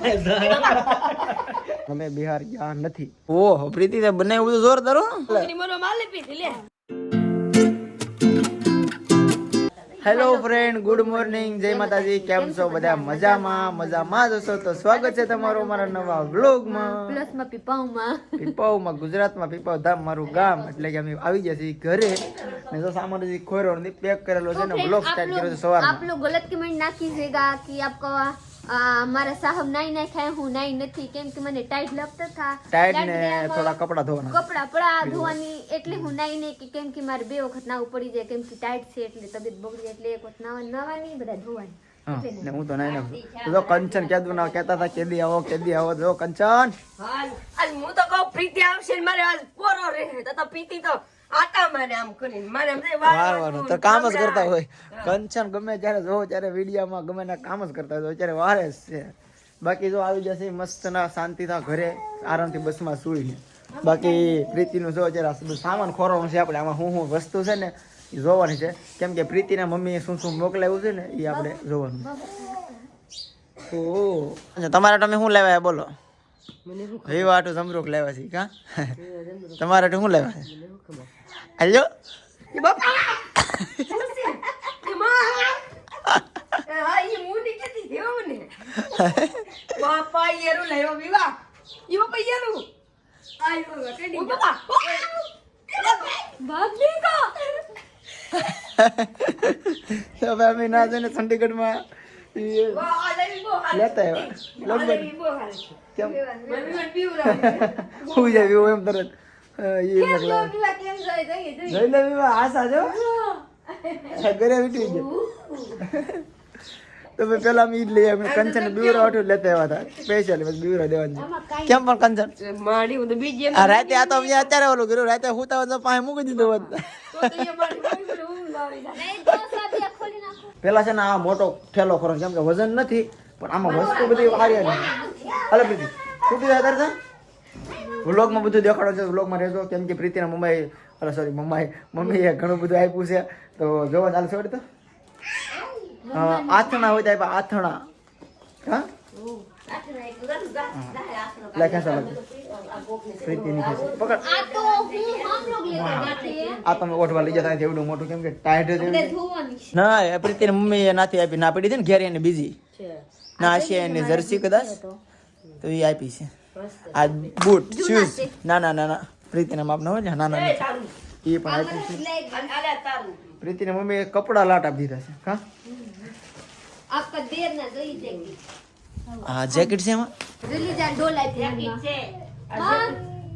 અમે બિહાર ગયા નથી. ઓહ પ્રીતિ તે બને બધું જોરદાર હો. હેલો ફ્રેન્ડ ગુડ મોર્નિંગ જય માતાજી. કેમ છો? બધા મજામાં? મજામાં જ હશો? તો સ્વાગત છે તમારું મારા નવા વ્લોગમાં પ્લસમાં પીપાવમાં પીપાવમાં ગુજરાતમાં પીપાવ ધામ મારું ગામ. એટલે કે અમે આવી ગયા છીએ ઘરે. ને તો સામાન જે ખોયરો પેક કરેલો છે ને વ્લોગ સ્ટાર્ટ કર્યો છે સવારમાં. આપ લોગ ગલત કમેન્ટ નાખીજેગા કે આપકો મારા સાહબ નાઈ નાઈ ખાય હું નાઈ નથી કેમ કે મને ટાઈટ લગતો થા. ટાઈટ ને થોડા કપડા ધોવાના. કપડા પડા ધોવાની એટલે હું નાઈ નહીં કે કેમ કે મારે બે વખત નાવું પડી જાય કેમ કે ટાઈટ છે એટલે તબિયત બગડી એટલે એક વખત નાવા નાવાની બધા ધોવાની. ને હું તો નાઈ નાખું. જો આવો કેદી આવો હાલ હું તો કહું પ્રીતિ આવશે મારે આજ પોરો રહે તો પીતી તો વારવાનું તો કામ જ કરતા હોય. કંચન ગમે ત્યારે જોવો ત્યારે વિડીયામાં ગમે ના કામ જ કરતા હોય ત્યારે વારે જ છે. બાકી જો આવી જશે મસ્ત ના શાંતિ થા ઘરે આરામથી બસમાં સુઈને. બાકી પ્રીતિનું જો અત્યારે સામાન ખોરવાનું છે આપણે આમાં શું શું વસ્તુ છે ને એ જોવાની છે. કેમ કે પ્રીતિના મમ્મીએ શું શું મોકલાવ્યું છે ને એ આપણે જોવાનું. ઓહ અચ્છા તમારા તમે શું લેવાય બોલો. વિવા હાટું જમરૂક લેવા છે કા? તમારે તો શું લેવા છે? હાલો? હવે અમે ના જઈને ચંડીગઢમાં લેતા આવ્યા. કેમ? મને મને પીવરાવ હું જાય એવું એમ તરત. એ ઈ એમ જ લાગે. વિવા કેમ જાય જઈએ જોઈએ. લે આ સાજો. ઘરે વીટી ગયો. તો મેં પેલા અમે ઈ જ લઈ અમે કંચન બીવરા વાટું લેતા આવ્યા હતા. સ્પેશિયલ બસ બીવરા દેવાની કેમ પણ કંચન? માડી હું તો બીજી આ રાતે આ તો અમે અત્યારે ઓલું કર્યું રાતે હુતા હોય તો પાસે મૂકી દીધું હોત. તો તો એ મારી કોઈ ઊંઘ આવી જાય નહીં તો સાબિયા ખોલી નાખો. પેલા છે ને આ મોટો ઠેલો ખરો કેમ કે વજન નથી પણ આમાં વસ્તુ બધી સારી હતી હાલો પ્રીતિ શું કીધું અત્યારે વ્લોગમાં બધું દેખાડો છે વ્લોગમાં રહેજો. કેમ કે પ્રીતિને મમ્માએ અરે સોરી મમ્માએ મમ્મીએ ઘણું બધું આપ્યું છે. તો જોવો ચાલો છોડી તો. આથણા હોય તો આપ્યા આથણા. હા? ના પ્રીતિ મમ્મી નાથી આપી ના પડી હતી ને ઘેર એને બીજી. ના છે એને જર્સી કદાચ? તો એ આપી છે. આ બૂટ શૂઝ ના ના ના ના. પ્રીતિના માપના હોય ના? નાના એ પણ આપ્યું છે. પ્રીતિના મમ્મીએ કપડા લાટ આપી દીધા છે કા હા જેકેટ છે એમાં? ડોલ આપી છે.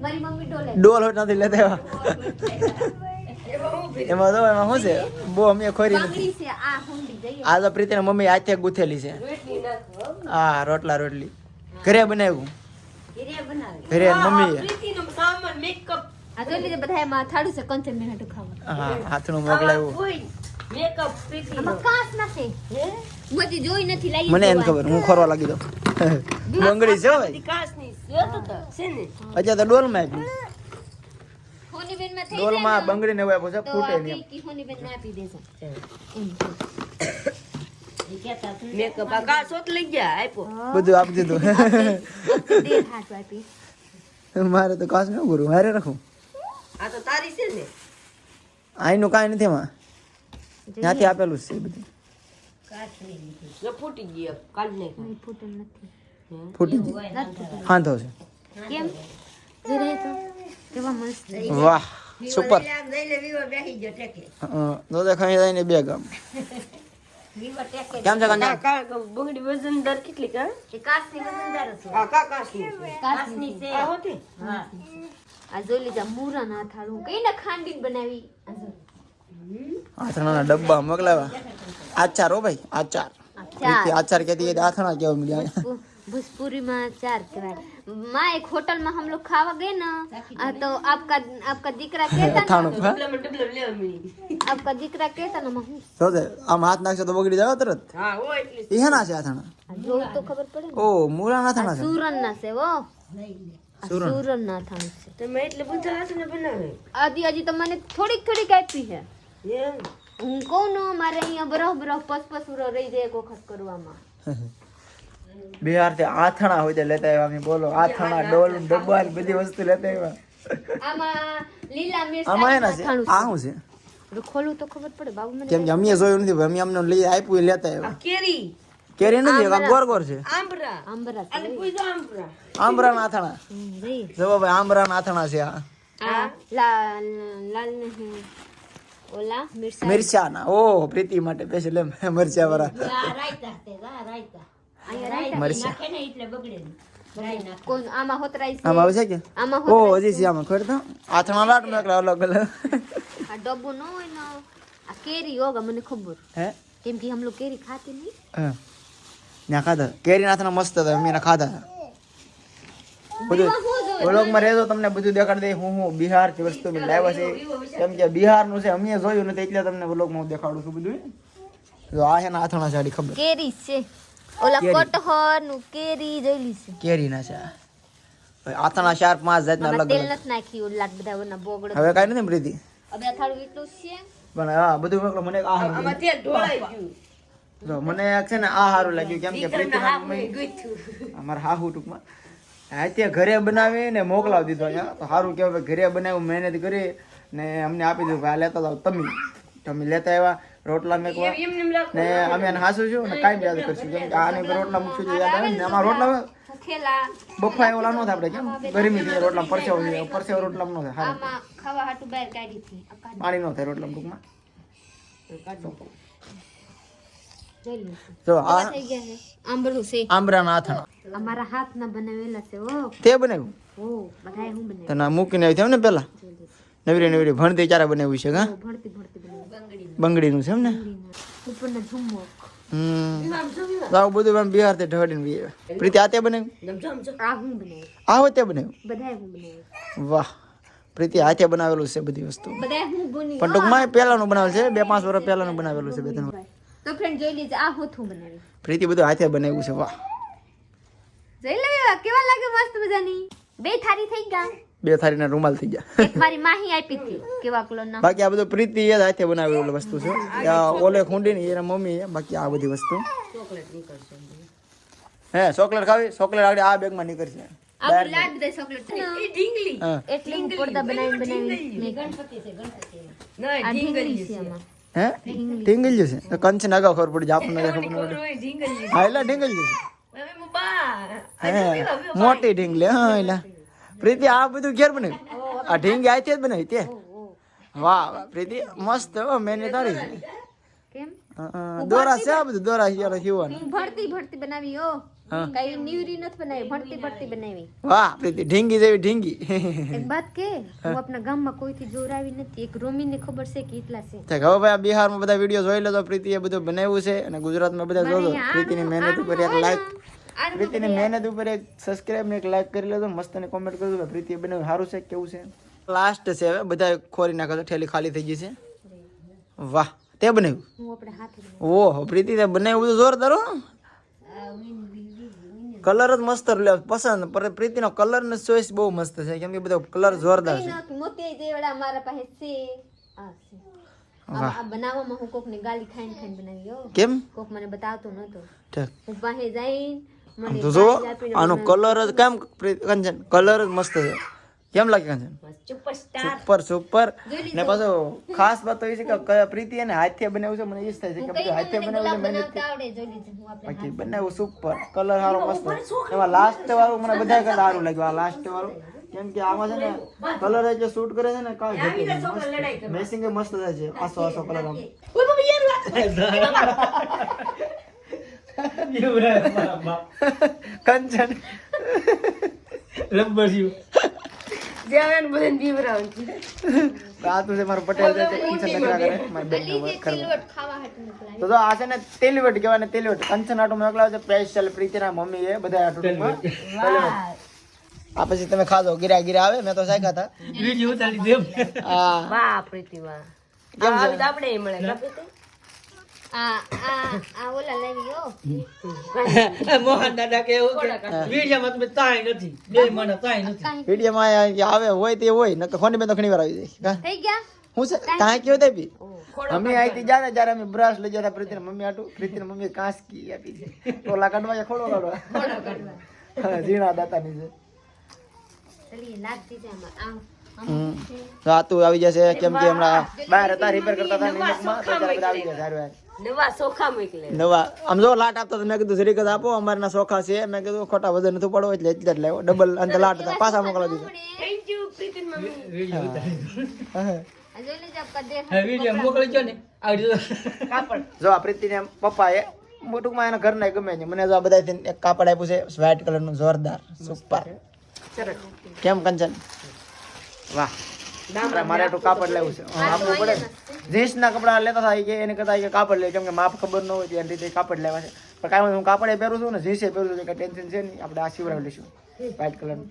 મારી મમ્મી ડોલ ડોલ નથી લેતા એમાં તો એમાં શું છે? બહુ અમે ખોરી નથી. આ હુંડી જઈએ. આ તો પ્રીતિના મમ્મી હાથે ગૂંથેલી છે. હા. રોટલા રોટલી. ઘરે બનાવ્યું? ઘરે મમ્મી ઘરે મમ્મીએ. પ્રીતિનો સામાન મેકઅપ આ જોઈ લીધે બધા એમાં થાળું છે કંચન ને હાટું ખાવા. હા હાથનું મોકલાવ્યું મેકઅપ પ્રીતિનો. આમાં કાંસ નથી બધી જોઈ નથી લાવી મને એમ ખબર હું ખોરવા લાગી દઉં બંગડી છે ભાઈ. છે તો છે ને. અત્યારે તો ડોલમાં આપ્યું માં ડોલમાં બંગડી ને છે ફૂટે નહીં કીહોની બેન આપી દેજો. મેકઅપ આ કા સોત લઈ ગયા આપ્યો. બધું આપી દીધું. મારે તો કાશ ન ગુરુ મારે રાખું. આ તો તારી છે ને. આઈનું કાંઈ નથી એમાં. ત્યાંથી આપેલું છે બધું. ફૂટી ગયો કાઢ નહીં ફૂટલ નથી. ફૂટી ગયું હાંધો છે. કેમ? જરે તો કેવા મસ્ત વાહ. સુપર દો દેખાઈ બે ગામ કેમ છે કાકા બુંગડી વજનદાર કેટલી કા કાસની વજનદાર છે હા કા કાસની કાસની છે આ હોતી હા આ જો લીધા મૂરા ના થાળું કઈ ના ખાંડી બનાવી આથણાના ડબ્બા મોકલાવા આચાર હો ભાઈ આચાર આચાર કેતી આથણા કેવું મળ્યા ભૂસપુરીમાં આચાર કહેવાય चार कहेवाय माँ एक होटल में हम लोग खावा गए ना आ, तो आपका आपका दिकरा कहता ना અથાણું હા ડબલમ ડબલમ લેવા મળી आपका दिकरा कहता ना मैं हूँ તો દે આમ હાથ નાખશે તો બગડી જાવ તરત હા હો એટલી એ હેના છે આથાણા जो तो खबर पड़े ना ઓ મૂળા નાથાણા છે सूरन ना से वो आ, सूरन? सूरन ना था से તમે એટલે બધા હાથ ને બનાવે आदि अजी तो मैंने थोड़ी थोड़ी कापी है એમ હું કહું ને મારે અહીંયા બરફ બરફ પસ પસ ઉરો રહી જાય એક વખત કરવામાં બિહારથી આથણા હોય તે લેતા આવ્યા. અમે બોલો આથણા ડોલ ડબ્બા બધી વસ્તુ લેતા આવ્યા. આમાં લીલા મિર્ચ આમાં એના છે? આ શું છે? ખોલું તો ખબર પડે. બાબુ મને કેમ કે અમે જોયું નથી અમે અમને લઈ આપ્યું લેતા આવ્યા. કેરી. કેરી નથી આ ગોર ગોર છે. આંબરા. આંબરા અને કોઈ તો આંબરા. આંબરા આથણા. જો ભાઈ આંબરા આથણા છે આ. આ લાલ લાલ નહીં ઓલા મિરસા મિરચા. ના ઓ પ્રીતિ માટે સ્પેશિયલ મરચા વાળા કોણ? આમાં હોતરાઈ છે. આમાં આવે કે? આમાં ઓ હજી છે. આમાં. ખબર તો આથણા લાટ મેં અલગ અલગ. આ ડબ્બો ન હોય ને આ કેરી હોગા મને ખબર. હે? કેમ કે હમ લોગ કેરી ખાતે નહીં. હા. ત્યાં ખાધા. કેરી નાથના મસ્ત હતા અમે ખાધા. બધું વ્લોગમાં રહેજો તમને બધું દેખાડી દઈ. હું હું બિહારથી વસ્તુ મેં લાવ્યા છે. કેમ કે બિહારનું છે અમે જોયું નથી એટલે તમને વ્લોગમાં હું દેખાડું છું બધું. તો આ છે ને આથણા સાડી ખબર. કેરી છે. ઓલા. કટહરનું કેરી જોઈલી છે. કેરી ના છે ચાર પાંચ જાતના અલગ તેલ નથી નાખ્યું ઓલા બધા ઓના બોગડો. હવે કાંઈ નથી પ્રીતિ હવે અથાણું એટલું છે. પણ હા બધું મોકલો મને આ આમાં તેલ ઢોળાઈ ગયું. જો મને છે ને આ સારું લાગ્યું કેમ કે અમારા હાહુ ટૂંકમાં. હા તે ઘરે બનાવીને મોકલાવી દીધો અહીંયા. તો સારું કહેવાય ઘરે બનાવ્યું મહેનત કરી ને અમને આપી દીધું ભાઈ આ લેતા જાઓ તમે. તમે લેતા આવ્યા. રોટલા મેકવા. એમ એમ ને અમે એને હાસું છું ને કાંઈ યાદ કરશું. કેમ કે આને રોટલા મૂકશું તો યાદ આવે ને અમારા રોટલા બફા બફાય ઓલા ન થાય આપણે કેમ? ગરમી થઈ રોટલા પરસેવો પરસેવો રોટલા ન થાય સારું આમાં ખાવા હાટું બહાર કાઢી હતી આ કાઢી. પાણી ન થાય રોટલા ટૂંકમાં. જો આ થઈ છે. આંબરાના આથણા અમારા હાથના બનાવેલા છે ઓ તે બનાવ્યું? ઓ બધાએ હું બનાવ્યું. તને મૂકીને આવી ને પેલા? નવરી નવરી ભણતી ચારા બનાવ્યું છે હા? બંગડીનું. છે એમ ને? બધું બિહારથી ઢળીને બી પ્રીતિ આ તે બનાવ્યું? આ હું બનાવ્યું. તે વાહ. પ્રીતિ હાથે બનાવેલું છે બધી વસ્તુ. પણ ટૂંકમાં પહેલાનું બનાવેલું છે બે પાંચ વર્ષ પહેલાનું બનાવેલું છે બે ત્રણ તો ફ્રેન્ડ જોઈ લીજે આ હું હું બનાવ્યું. પ્રીતિ બધું હાથે બનાવ્યું છે વાહ. જોઈ લો કેવા લાગે મસ્ત મજાની? બે થારી થઈ ગયા. બે થારીના રૂમાલ થઈ ગયા. એક મારી માહી આપી હતી. કેવા કલર ના બાકી આ બધું પ્રીતિ એ હાથે બનાવી બનાવેલું વસ્તુ છે. ઓલે ખૂંડી ની એના મમ્મી એ. બાકી આ બધી વસ્તુ. હે ચોકલેટ ખાવી? ચોકલેટ આગળ આ બેગમાં નીકળશે. આ લાડ દે ચોકલેટ ઢીંગલી. હા. એટલે પડદા બનાવી. બનાવી ના ઢીંગલી છે આમાં. હે? ઢીંગલ્યું જશે તો કંચન અગાઉ ખબર પડી જાય આપણને ખબર ન પડે. ઢીંગલી. હા એટલે ઢીંગલ છે. હે મોટી ઢીંગલી હા એટલે. પ્રીતિ આ બધું ઘેર બને. આ ઢીંગી તે જ બનાવી તે. વાહ પ્રીતિ મસ્ત મેને તારી. દોરા છે આ બધું? દોરા છે હિવાનું ભરતી ભરતી બનાવી ઓ કઈ નીવરી નથી બનાવી ભરતી ભરતી બનાવી. વાહ પ્રીતિ ઢીંગી જેવી ઢીંગી. એક વાત કે હું આપના ગામમાં કોઈથી જોરાવી નથી એક રોમીને ખબર છે કે એટલા છે. તો હવે ભાઈ બિહારમાં બધા વિડિયો જોઈ લેજો એ બધું બનાવ્યું છે અને ગુજરાતમાં બધા જોજો પ્રીતિની મહેનત ઉપર એક લાઈક પ્રીતિની મહેનત ઉપર એક સબસ્ક્રાઇબ ને એક લાઈક કરી લેજો મસ્ત ને કોમેન્ટ કરજો કે પ્રીતિ બનાવ્યું સારું છે કેવું છે? લાસ્ટ છે હવે બધા ખોરી નાખો ઠેલી ખાલી થઈ ગઈ છે વાહ તે બનાવ્યું? હું આપણે હાથે બનાવી. ઓહો પ્રીતિ તે બનાવ્યું બધું જોરદાર હો. કલર જ મસ્ત પસંદ. પર પ્રીતિનો કલર ને ચોઈસ બહુ મસ્ત છે કેમ કે બધો કલર જોરદાર છે. મોતી જેવડા મારા પાસે છે. આ છે. આ આ બનાવવામાં હું કોકની ગાલી ખાઈને ખાઈને બનાવી કેમ? કોક મને બતાવતો નતો. ઠીક. હું પાસે જઈને તો જો આનો કલર જ કેમ કંચન કલર જ મસ્ત છે. કેમ લાગે કંચન સુપર સુપર ને પાછો ખાસ વાત તો એ છે કે પ્રીતિ એને હાથે બનાવ્યું છે મને એ થાય છે કે બધું હાથે બનાવ્યું છે મહેનત બાકી બનાવ્યું સુપર કલર સારો મસ્ત. એમાં લાસ્ટ વાળું મને બધા કલર સારું લાગ્યું. આ લાસ્ટ વાળું કેમ કે આમાં છે ને કલર જે શૂટ કરે છે ને કાંઈ ઘટે મેસિંગ મસ્ત થાય છે આસો આસો કલર આમ. કંચન. જે આવે ને બધાને બીવરાવું છું. આ તો છે મારો પટેલ છે તે કંચન નખરા કરે. મારી બેન જે સિલવટ ખાવા હાટું તો જો આ છે ને તેલીવટ કહેવાય ને તેલીવટ. કંચન આટો મોકલાવે છે સ્પેશિયલ પ્રીતિના મમ્મી એ બધા આટું આ પછી તમે ખાજો ગીરા ગીરા આવે મેં તો શાખ્યા હતા. હા. વાહ પ્રીતિ વાહ. કેમ છે? તો આપણે મળે મોહન દાદા કે એવું તમે તાય નથી બે મને તાય નથી. કાંઈ આવે હોય તે હોય નકર ખોની બેન તો ઘણી વાર આવી જાય. થઈ ગયા? હું છે? કાંઈ કયો તે બી? મમ્મી આઈથી જાય ને જ્યારે અમે બ્રશ લઈ જતા પ્રીતિને મમ્મી આટું પ્રીતિને મમ્મી કાંસકી આપી છે. ટોલા કાઢવા કે ખોડો કાઢવા? ઝીણા દાતાની છે. ચલી લાગતી છે આમ હમ. તો આવી જશે કેમ કે હમણાં બહાર હતા રિપેર કરતા હતા આવી જશે સારું. નવા સોખા મોકલે નવા આમ જો લાટ આપતા તો મેં કીધું જ આપો અમારના સોખા છે. મેં કીધું ખોટા વજન નથી પડવો એટલે એટલે જ લાવ્યો ડબલ અંત લાટ હતા પાછા મોકલા દીધું. થેન્ક યુ પ્રીતિન મમ્મી. જો આ પ્રીતિને પપ્પાએ ટૂંકમાં એના ઘરના ગમે છે મને જો આ બધા એક કાપડ આપ્યું છે વ્હાઈટ કલરનું જોરદાર સુપર કેમ કંચન? વાહ. મારે- મારે એટલું કાપડ લેવું છે. આપવું પડે ને. જીન્સના કપડા લેતા થાય કે એને કરતા કે કાપડ લે કેમ કે માપ ખબર ન હોય તો એની રીતે કાપડ લેવા છે. પણ કાંઈ હું કાપડે પહેરું છું ને જીન્સે પહેરું છું કે ટેન્શન છે નહીં આપણે આ સિવડાવી લઈશું. વ્હાઈટ કલરનું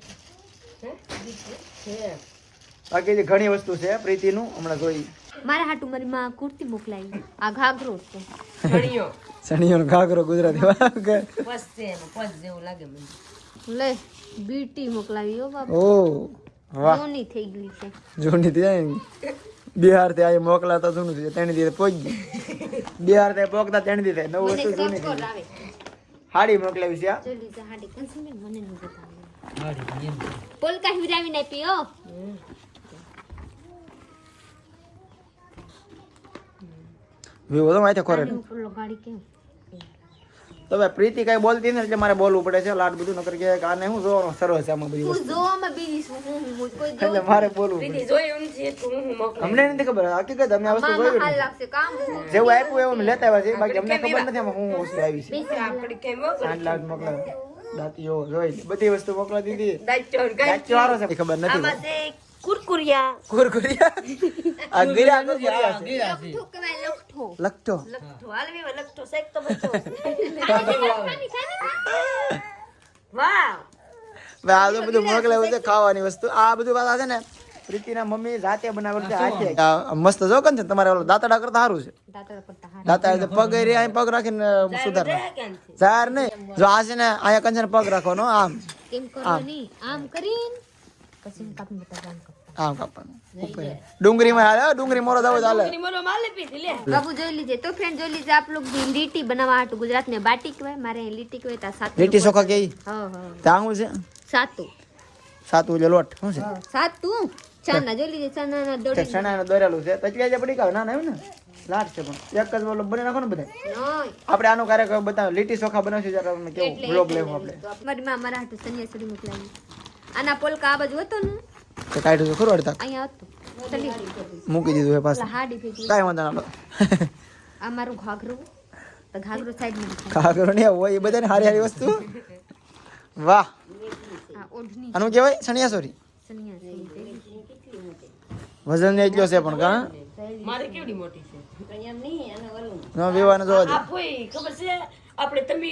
બાકી જે ઘણી વસ્તુ છે પ્રીતિનું હમણાં જોઈ. મારા હાટુ મારી માં કુર્તી મોકલાવી આ ઘાઘરો છે. ઘણીઓ સણીઓનો ઘાઘરો ગુજરાતી પસ છે પસ જેવું લાગે મને. લે બીટી મોકલાવી હો બાપ. ઓ જોની થઈ ગઈ છે. જૂની થઈ બિહારથી આ મોકલાતા જૂનું છે તેની દીધે પહોંચી ગઈ. બિહારથી પોકતા તેની દીધે નવું વસ્તુ જૂની થઈ આવે હાડી મોકલાવી છે આ જોઈ લીધા હાડી. કંસમી મને ન બતાવે હાડી પોલકા હિરાવી ને પીઓ વિવો તો માથે આની ગાડી કેમ? તો પ્રીતિ કઈ બોલતી નથી એટલે મારે બોલવું પડે છે. લાડ બધું નકર કે આને હું જોવાનો? સરસ છે આમાં બધી એટલે મારે બોલવું મોકલું. અમને નથી ખબર. હકીકત અમે આ વસ્તુ જોયું હાલ નથી. લાગશે કામ. જેવું આપ્યું એવું લેતા આવ્યા છે બાકી અમને ખબર નથી હું વસ્તુ આવી છે. મોકલું આઠ લાખ મોકલા દાંતીઓ જોઈ. બધી વસ્તુ મોકલાવી દીધી. ખબર નથી કુરકુરિયા. કુરકુરિયા? આ ગીરા કુરકુરિયા. લખઠો કહેવાય લખઠો લખતો લખતો હાલવી માં લખતો શેક તો બચો વાવ. આ તો બધું મોકલાવ્યું છે ખાવાની વસ્તુ. આ બધું વાત છે ને પ્રીતિના મમ્મી રાતે બનાવેલું છે મસ્ત જો કન છે તમારે ઓલો દાંતડા કરતા સારું છે. દાંતડા એટલે પગ એ અહીં પગ રાખીને સુધાર ક્યાંથી નહીં. જો આ છે ને અહીંયા કંચન પગ રાખવાનો આમ. આમ. કરીને પછી કાપી બતા આમ કાપવાનું ઉપર. ડુંગળીમાં હાલે ડુંગળી મોરો દાવો ચાલે મને માલે પીધી લે. બાબુ જોઈ લીજે તો ફ્રેન્ડ જોઈ લીજે આપ લોગ ભી લીટી બનાવવા હાટુ ગુજરાત ને બાટી કહેવાય મારે લીટી કહેવાય તા સાતું લીટી સોખા કેઈ હા હા. શું છે? સાતું. સાતું એટલે લોટ શું છે? સાતું. ચણા જોઈ લીજે ચણા ના દોડી ચણા દોરેલું છે. તચલિયા જે પડી કાવ ના ના એવું ને? લાટ છે પણ. એક જ બોલો બની નાખો ને બધા આપણે આનો કાર્ય બતાવ લીટી ચોખા બનાવશું જરા તમને કેવું બ્લોગ લેવું આપણે. મારી માં મારા હાટુ સન્યાસી મોકલાવી. આના પોલકા આ બાજુ હતો ને? તો કાઢ્યું છે ખરું અડધા? અહીંયા હતું. મૂકી દીધું ઓલા પાછું. કાંઈ વાંધો ના આ મારું ઘાઘરું. તો સાઈડમાં ને હોય એ બધાને હારી હારી વસ્તુ. વાહ. આનું કહેવાય સણિયાસોરી સોરી? વજન એટલો છે પણ કા મારે કેવડી મોટી છે? જોવા દે. ખબર છે? આપણે તમે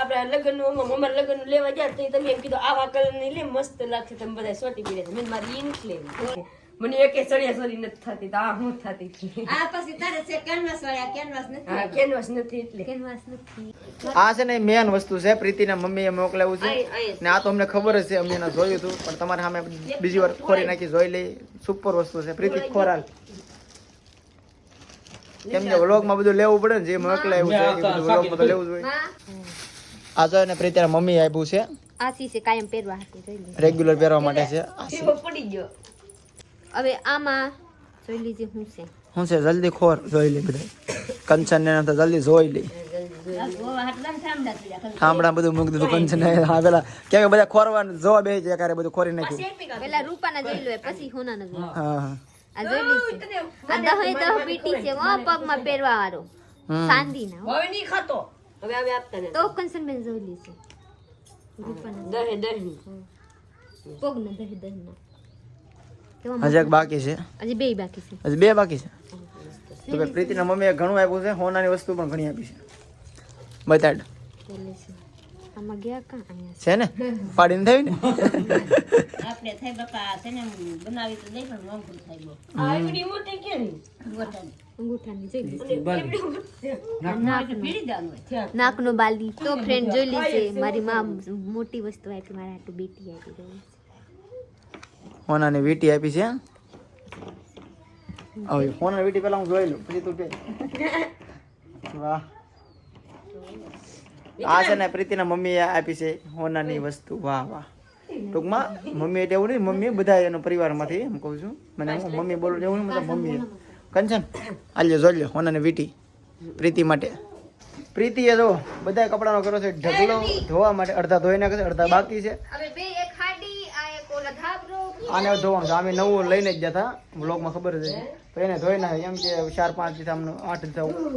આપણા લગ્ન અમારા લગ્ન લેવા ગયા તો તમે એમ કીધું આવા કલરની લે મસ્ત લાગશે તમે બધા સોટી પીડે છે. મેં મારી ઈ નથી લેવી મને એકે ચણિયા ચોરી નથી થતી તો આ હું થતી આ પછી તારે છે કેનવાસ વાળા કેનવાસ નથી. હા કેનવાસ નથી એટલે. કેનવાસ નથી. આ છે ને મેન વસ્તુ છે પ્રીતિના મમ્મીએ મોકલાવ્યું છે. ને આ તો અમને ખબર જ છે અમે એને જોયું હતું પણ તમારે સામે બીજી વાર ખોરી નાખી જોઈ લઈ. સુપર વસ્તુ છે પ્રીતિ ખોરાલ. કેમ કે વ્લોગમાં બધું લેવું પડે ને જે મોકલાવ્યું છે એ બધું વ્લોગમાં તો લેવું જોઈએ. આ જો એને પ્રીતિના મમ્મી આપ્યું છે. આસી છે કાયમ પહેરવા હતી રેગ્યુલર પહેરવા માટે છે. આસી પડી ગયો. હવે આમાં જોઈ લીજે હું છે. શું છે જલ્દી ખોર જોઈ લે બધા. કંચન ને તો જલ્દી જોઈ લે. થાંભળા બધું મૂકી દીધું કંચન હા પેલા કેમ બધા ખોરવાનું જોવા બે છે બધું ખોરી નાખ્યું. પેલા રૂપાના જોઈ લો પછી જોઈ હા હા. આ જોઈ લીજે આ દહે દહ બીટી છે હો પગમાં પહેરવા વાળો હમ. ચાંદીના હવે નહીં ખાતો. હવે અમે આપતા નથી તો કંસનબેન જોઈ લીજે રૂપાના દહે દહની. પગના દહે દહના. કેવા હજી બાકી છે. હજી બે બાકી છે. હજી બે બાકી છે? તો ભાઈ પ્રીતિના મમ્મીએ ઘણું આપ્યું છે હોનાની વસ્તુ પણ ઘણી આપી છે. બતાડ. આમાં ગયા કા છે ને? પાડીને થઈ ને આપણે થઈ બાપા છે ને બનાવી તો પણ મોંઘું આ એવડી મોટી હોય નાકનો બાલી. તો ફ્રેન્ડ જોઈ લીજે મારી માં મોટી વસ્તુ આપી મારા આટલું બેટી આપી. હોનાની વીટી આપી છે હવે ફોન વીટી પેલા હું જોઈ લઉં પછી તું કે વાહ. આ છે ને પ્રીતિના મમ્મીએ આપી છે હોનાની વસ્તુ. વાહ વાહ. ટૂંકમાં મમ્મી એટલે એવું નહીં મમ્મી બધા એનો પરિવારમાંથી એમ કહું છું. મને મમ્મી બોલું એવું નહીં મતલબ મમ્મી કંચન આલ્યો જોઈ લો હોનાની વીટી પ્રીતિ માટે. પ્રીતિએ જો બધા કપડાનો કર્યો છે ઢગલો ધોવા માટે અડધા ધોઈ નાખે છે અડધા બાકી છે હવે બે એક હાડી આ એક ઓલા ધાબરો આને ધોવાનું છે. અમે નવું લઈને જ ગયા હતા. બ્લોકમાં ખબર જ હતી. તો એને ધોઈ નાખે એમ કે ચાર પાંચ દિવસ આમનું આઠ દિવસ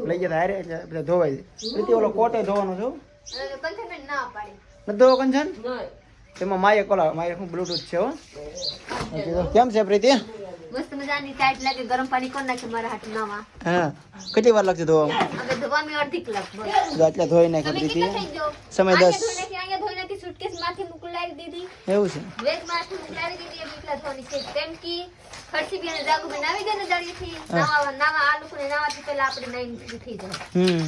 લઈ ગયા હારે. એટલે બધા ધોવાઈ જાય પ્રીતિ ઓલો કોટે ધોવાનું છું નથી ધોવો કંચન? એમાં માયે કોલા માયે શું બ્લુટૂથ છે હો? કેમ છે પ્રીતિ? મસ્ત મજાની ટાઈટ લાગે ગરમ પાણી કોણ નાખે મારા હાથ નામાં હા કેટલી વાર લાગશે ધોવામાં? હવે ધોવામાં અડધી કલાક બસ. જો ધોઈ નાખી ગયો સમય અહીંયા દસ. ધોઈ નાખી અહીંયા ધોઈ નાખી સુટકેસ માથે મોકલાવી દીધી. એવું છે. વેગ માથે મોકલાવી દીધી એ બીકલા છે. કેમ કે ખર્ચી બી અને જાગુ બેન આવી ને દાડીથી નાવા નાવા આ લોકોને નાવાથી પહેલા આપણે નાઈન થઈ જાય. હમ.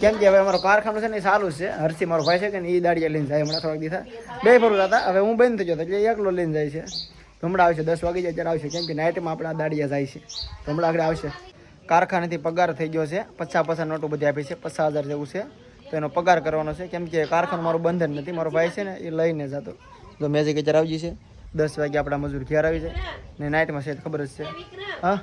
કેમ કે હવે અમારો કારખાનું છે ને સારું છે. હર્ષી મારો ભાઈ છે કે ને એ દાડિયા લઈને જાય હમણાં થોડાક દિવસ. બે ફરું હતા હવે હું બંધ થઈ હતો એટલે એકલો લઈને જાય છે. હમણાં આવશે, દસ વાગી જાય ત્યારે આવશે, કેમ કે નાઇટમાં આપણા દાડિયા જાય છે. હમણાં આગળ આવશે. કારખાનેથી પગાર થઈ ગયો છે, પચાસ પચાસ નોટો બધી આપી છે, પચાસ હજાર જેવું છે. તો એનો પગાર કરવાનો છે, કેમ કે કારખાનું મારું બંધન નથી, મારો ભાઈ છે ને, એ લઈને જતો. તો મેજિક અત્યારે આવી છે. દસ વાગે આપણા મજૂર ઘેર આવી છે. ને નાઇટમાં છે ખબર જ છે. હા?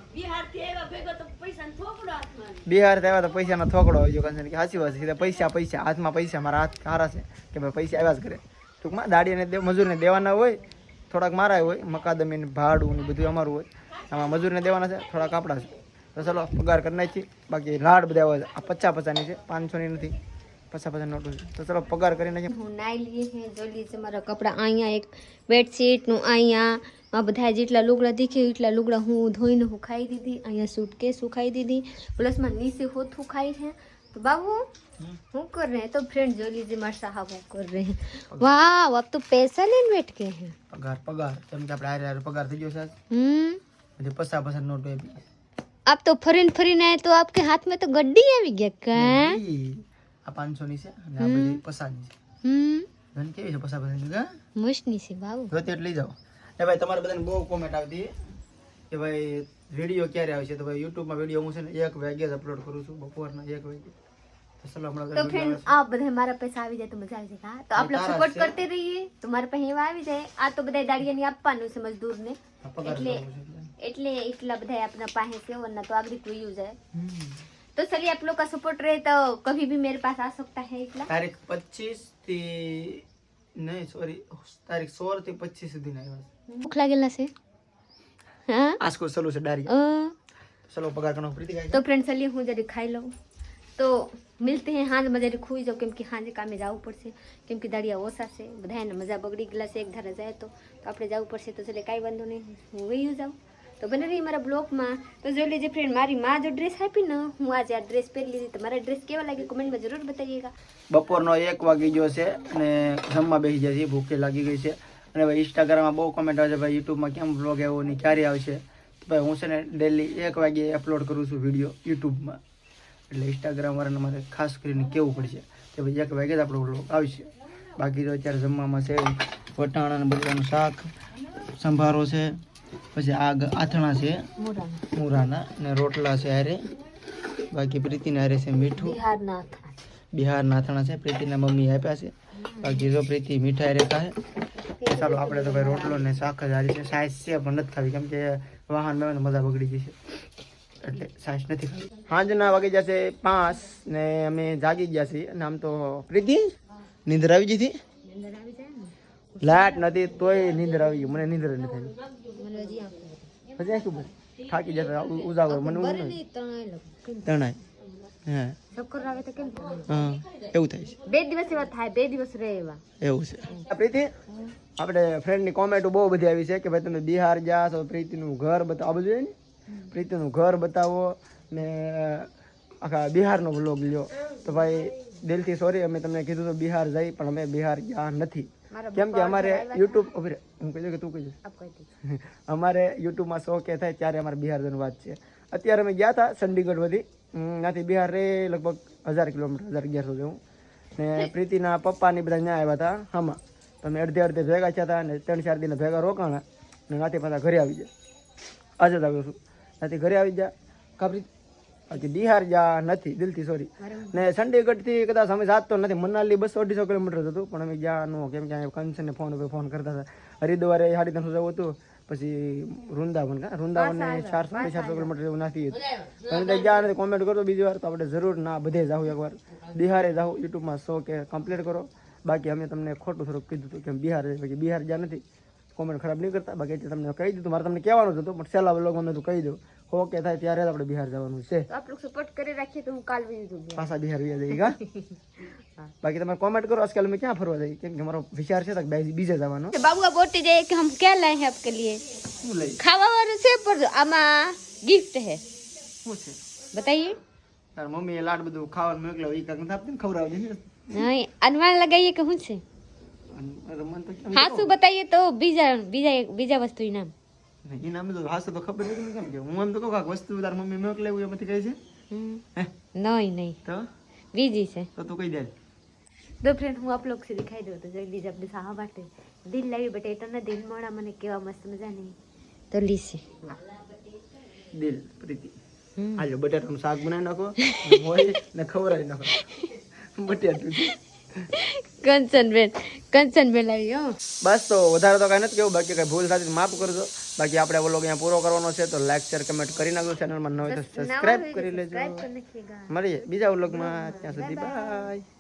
બિહાર આવ્યા તો પૈસાનો થોકડો આવી ગયો કંસન કે સાચી વાત છે પૈસા પૈસા, હાથમાં પૈસા, મારા હાથ સારા છે, કે ભાઈ પૈસા આવ્યા જ કરે. ટૂંકમાં દાડીને મજૂરને દેવાના હોય થોડાક મારા હોય મકાદમીને ભાડું ને બધું અમારું હોય. આમાં મજૂરને દેવાના છે, થોડાક આપણા છે. તો ચલો, પગાર કરી નાખીએ. બાકી લાડ બધા હોય આ પચાસ પચાસની છે, પાંચસોની નથી. પચાસ પચાસ નોટો છે. તો ચલો, પગાર કરી નાખીએ. હું નાઈ લઈએ છે જોઈ લીધે મારા કપડાં. અહીંયા એક બેડશીટનું અહીંયા આ બધા જેટલા લુગડા દીખે એટલા લુગડા હું ધોઈને હું ખાઈ દીધી. અહીંયા સૂટકેસ સુખાઈ દીધી. પ્લસમાં નીચે હોથું ખાઈ છે. તો બાબુ હું कर रहे हैं तो फ्रेंड जो लीजिए मार साहब वो कर रहे हैं वाह अब तो पैसा लेने बैठ गए हैं પગાર પગાર કેમ કે આપણે હારે હારે પગાર થઈ ગયો છે हम्म બધી પચાસ પચાસ નોટો આપી आप तो फरीन फरीन आए तो आपके हाथ में तो गड्डी આવી ગયા કા ઈ, આ પાંચસોની છે અને આ બધી પચાસની છે હમ ધન કેવી છે પચાસ પચાસની કા મસ્તની છે બાબુ જોતી એટલે લઈ જાઓ એ ભાઈ તમારે બધાને બહુ કોમેન્ટ આવતી કે ભાઈ વિડીયો ક્યારે આવશે તો ભાઈ યુટ્યુબમાં વિડીયો હું છે ને એક વાગ્યે જ અપલોડ કરું છું બપોરના એક વાગે તો ફ્રેન્ડ આ બધા મારા પૈસા આવી જાય તો મજા આવી જાય. તો આપણે સપોર્ટ કરતે રહીએ તો મારા પાસે એવા આવી જાય. આ તો બધા દાડિયાની આપવાનું છે મજદૂરને. એટલે એટલે. એટલા બધા આપના પાસે છે વરના તો આગળ કોઈ યુઝ હે तो चलिए आप लोग का सपोर्ट रहे तो कभी भी मेरे पास आ सकता है इतना तारीख पच्चीस थी नहीं તારીખ સોળથી પચીસ સુધી ના ભૂખ લાગેલા છે? હા? આજ સલો છે ડારી સલો પગાર કનો પ્રીતિ તો ફ્રેન્ડ સલી હું જરી ખાઈ લઉં. તો મિલતે હે હાંજમાં જરી ખુઈ જાઉં કેમ કે હાંજે કામે જવું પડશે કેમ કે દાડિયા ઓછા છે બધાને મજા બગડી ગયેલા છે એક ધારે જાય તો આપણે જવું પડશે તો ચલે કાંઈ વાંધો નહીં હું વહી જાઉં તો બને રહી મારા બ્લોગમાં તો જોઈ લેજે ફ્રેન્ડ મારી માં જો ડ્રેસ આપી ને હું આજે આ ડ્રેસ પહેરી લીધી મારા ડ્રેસ કેવા લાગે કમેન્ટમાં જરૂર બતાવીએગા બપોરનો એક વાગી ગયો છે અને જમવા બેસી જાય છે, ભૂખે લાગી ગઈ છે. અને ભાઈ ઇન્સ્ટાગ્રામમાં બહુ કોમેન્ટ આવે છે, ભાઈ યુટ્યુબમાં કેમ બ્લોગ આવ્યો ને ક્યારે આવશે? ભાઈ હું છે ને ડેલી એક વાગે અપલોડ કરું છું વીડિયો યુટ્યુબમાં એટલે ઇન્સ્ટાગ્રામ વાળાને મારે ખાસ કરીને કહેવું પડશે કે ભાઈ એક વાગે જ આપણો બ્લોગ આવશે. બાકી તો અત્યારે જમવામાં છે વટાણા અને બધાનું શાક સંભારો છે પછી આગ આથણા છે મુરાના અને રોટલા છે હારે. બાકી પ્રીતિને હારે છે મીઠું. બિહારના આથણા. છે પ્રીતિના મમ્મી આપ્યા છે. બાકી જો પ્રીતિ મીઠાઈ રેખા છે ચાલો આપણે તો ભાઈ રોટલો ને શાક જ હારી છે. સાઈઝ છે પણ નથી ખાવી. કેમ કે વાહન મજા બગડી જશે એટલે સાંજ નથી ખાવી સાંજના વાગી જશે પાંચ ને અમે જાગી ગયા છીએ. અને આમ તો પ્રીતિ નીંદર આવી ગઈ હતી? અંદર આવી જાય ને? લાટ નથી તોય નીંદર આવી ગઈ. મને નીંદર નથી આવી. પછી શું બસ થાકી જતા ઉજાગર. મને તણાય હા. એવું થાય છે. બે દિવસ એવા થાય બે દિવસ રહે એવા. એવું છે. પ્રીતિ? આપણે ફ્રેન્ડની કોમેન્ટો બહુ બધી આવી છે કે ભાઈ તમે બિહાર ગયા છો પ્રીતિનું ઘર બધા આ બધું ને પ્રીતિનું ઘર બતાવો. ને આખા બિહારનો વ્લોગ લ્યો. તો ભાઈ દિલથી સોરી અમે તમને કીધું તો બિહાર જઈ પણ અમે બિહાર ગયા નથી. કેમ કે અમારે યુટ્યુબ હું કહી દઉં કે તું કહી અમારે યુટ્યુબમાં શો કે થાય ત્યારે અમારે બિહાર જવાની વાત છે. અત્યારે અમે ગયા હતા ચંડીગઢ બધી. હમ, ત્યાંથી બિહાર રે લગભગ હજાર કિલોમીટર હજાર અગિયારસો જેવું. ને પ્રીતિના પપ્પાની બધા ત્યાં આવ્યા હતા આમાં તમે અડધે અડધે ભેગા થયા હતા અને ત્રણ ચાર દિન ભેગા રોકાણા. ને નાથી પાછા ઘરે આવી જાય આજે જ આવ્યો છું. ત્યાંથી ઘરે આવી જા. ખબરી પછી બિહાર જા નથી દિલથી સોરી ને ચંડીગઢથી કદાચ અમે સાત તો નથી મનાલી બસો અઢીસો કિલોમીટર હતું પણ અમે જ્યાંનું કેમ કે કંચનને ફોન ઉપર ફોન કરતા હતા. હરિદ્વારે સાડી ત્રણસો જવું હતું પછી વૃંદાવન કા? વૃંદાવન ને ચારસો ચારસો કિલોમીટર એવું નથી તમે ગયા જ્યાં નથી કોમેન્ટ કરો બીજી વાર તો આપણે જરૂર ના બધે જાવું એકવાર. બિહારે જાઉં યુટ્યુબમાં શો કે કમ્પ્લીટ કરો. બાકી અમે તમને ખોટું થોડુંક કીધું હતું કે બિહાર બાકી બિહાર જ્યાં નથી કોમેન્ટ ખરાબ નહીં કરતા. બાકી તમને કહી દીધું મારે તમને કહેવાનું જ હતું પણ છેલ્લા લોકો મેં તું કહી દઉં. ઓકે થાય ત્યારે જ આપણે બિહાર જવાનું છે. આપ લોકો સપોર્ટ કરી રાખીએ તો હું કાલ બી જઉં બિહાર બી જઈએ ગા બાકી તમે કોમેન્ટ કરો આજકાલ અમે ક્યાં ફરવા જઈએ? કેમ કે મારો વિચાર છે તક બીજે જવાનો. આ ગોટી જાય કે હમ ક્યાં લાએ હે આપકે લીએ શું લઈ? ખાવાનું છે પર આમાં ગિફ્ટ હે. શું છે? બતાઈએ. તાર મમ્મી એ લાડ બધું ખાવાનું મોકલો ઈ કંક થાપતી ને. ખવરાવજે નહીં અનવાણ લગાઈએ કે શું છે? હા શું બતાઈએ તો બીજા બીજા બીજા વસ્તુ નામ. એના તો ખબર નથી કેમ તો કહું વસ્તુ મમ્મી મોકલાવું એમાંથી કહે છે? નહીં નહીં. તો? બીજી છે. તો તું દે? તો હું આપ લોકો સુધી દઉં તો જલ્દી જ આપણે દિલ લાવી બટ દિલ મોણા મને કેવા મસ્ત મજાની તો લીસી. દિલ પ્રીતિ. હાલો બટેટા નું શાક બનાવી નાખો. હોય ને ખવરાવી કંચન બેન કંચન બેન લાવી હો. બસ તો વધારે તો કાંઈ નથી કેવું બાકી કઈ ભૂલ થતી માફ કરજો. બાકી આપણે વ્લોગ અહીંયા પૂરો કરવાનો છે તો લાઈક શેર કમેન્ટ કરી નાખજો ચેનલમાં ન હોય તો સબસ્ક્રાઇબ કરી લેજો મળીએ બીજા વ્લોગમાં ત્યાં સુધી બાય